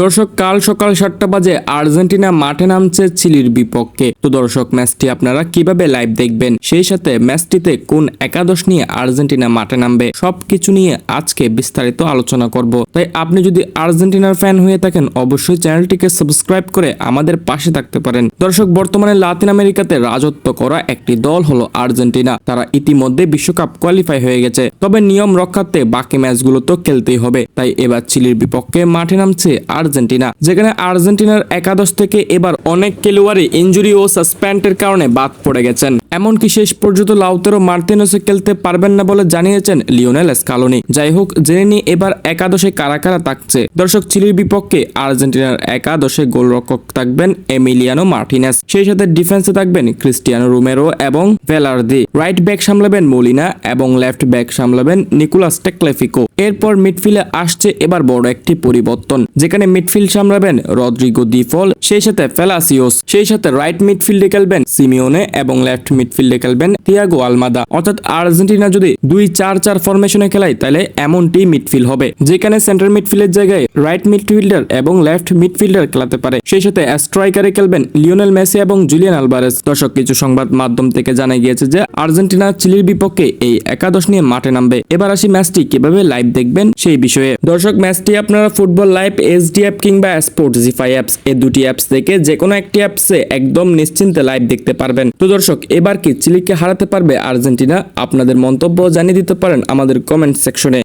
দর্শক, কাল সকাল সাতটা বাজে আর্জেন্টিনা মাঠে নামছে চিলির বিপক্ষে। তো দর্শক, ম্যাচটি আপনারা কীভাবে লাইভ দেখবেন? সেই সাথে ম্যাচটিতে কোন একাদশ নিয়ে আর্জেন্টিনা মাঠে নামবে? সবকিছু নিয়ে আজকে বিস্তারিত আলোচনা করব। তাই আপনি যদি আর্জেন্টিনার ফ্যান হয়ে থাকেন, অবশ্যই চ্যানেলটিকে সাবস্ক্রাইব করে আমাদের পাশে থাকতে পারেন। দর্শক, বর্তমানে লাতিন আমেরিকাতে রাজত্ব করা একটি দল হলো আর্জেন্টিনা। তারা ইতিমধ্যে বিশ্বকাপ কোয়ালিফাই হয়ে গেছে। তবে নিয়ম রক্ষার্থে বাকি ম্যাচগুলো তো খেলতেই হবে। তাই এবার চিলির বিপক্ষে মাঠে নামছে আর্জেন্টিনা, যেখানে আর্জেন্টিনার একাদশ থেকে এবার অনেক খেলোয়াড়ই ইঞ্জুরি ও সাসপেন্ডের কারণে বাদ পড়ে গেছেন। এমনকি শেষ পর্যন্ত লাউতেরো মার্টিনেসে খেলতে পারবেন না বলে জানিয়েছেন লিওনেল স্কালোনি। যাই হোক, জেনে নিয়ে এবার একাদশে কারা কারা থাকছে। দর্শক, চিলির বিপক্ষে আর্জেন্টিনার একাদশে গোলরক্ষক থাকবেন এমিলিয়ানো মার্টিনেস। সেই সাথে ডিফেন্সে থাকবেন ক্রিস্টিয়ানো রুমেরো এবং ভেলার্দি। রাইট ব্যাক সামলাবেন মোলিনা এবং লেফট ব্যাক সামলাবেন নিকোলাস টেকলেফিকো। এরপর মিডফিল্ডে আসছে এবার বড় একটি পরিবর্তন। যেখানে মিডফিল্ড সামলাবেন রদ্রিগো দিফল সেই সাথে ফেলাসিওস, সেই সাথে রাইট মিডফিল্ডে খেলবেন সিমিওনে এবং লেফট মিডফিল্ডে খেলবেন তিয়াগো আলমাদা অর্থাৎ আর্জেন্টিনা যদি দুই চার চার ফরমেশনে খেলায়, তাহলে এমনটি মিডফিল্ড হবে, যেখানে সেন্টার মিডফিল্ডের জায়গায় রাইট মিডফিল্ডার এবং লেফট মিডফিল্ডার খেলাতে পারে। সেই সাথে স্ট্রাইকারে খেলবেন লিওনেল মেসি এবং জুলিয়ান আলভারেস দর্শক, কিছু সংবাদ মাধ্যম থেকে জানা গিয়েছে যে আর্জেন্টিনা চিলির বিপক্ষে এই একাদশ নিয়ে মাঠে নামবে। এবার আসি ম্যাচটি কীভাবে লাইভ দেখবেন সেই বিষয়ে। দর্শক, ম্যাচটি আপনারা football live S D app কিংবা স্পোর্ট জিফাই অ্যাপস, এই দুটি অ্যাপস থেকে যে কোনো একটি অ্যাপসে একদম নিশ্চিন্তে লাইভ দেখতে পারবেন। তো দর্শক, এবার কি চিলিকে হারাতে পারবে আর্জেন্টিনা? আপনাদের মন্তব্য জানিয়ে দিতে পারেন আমাদের কমেন্ট সেকশনে।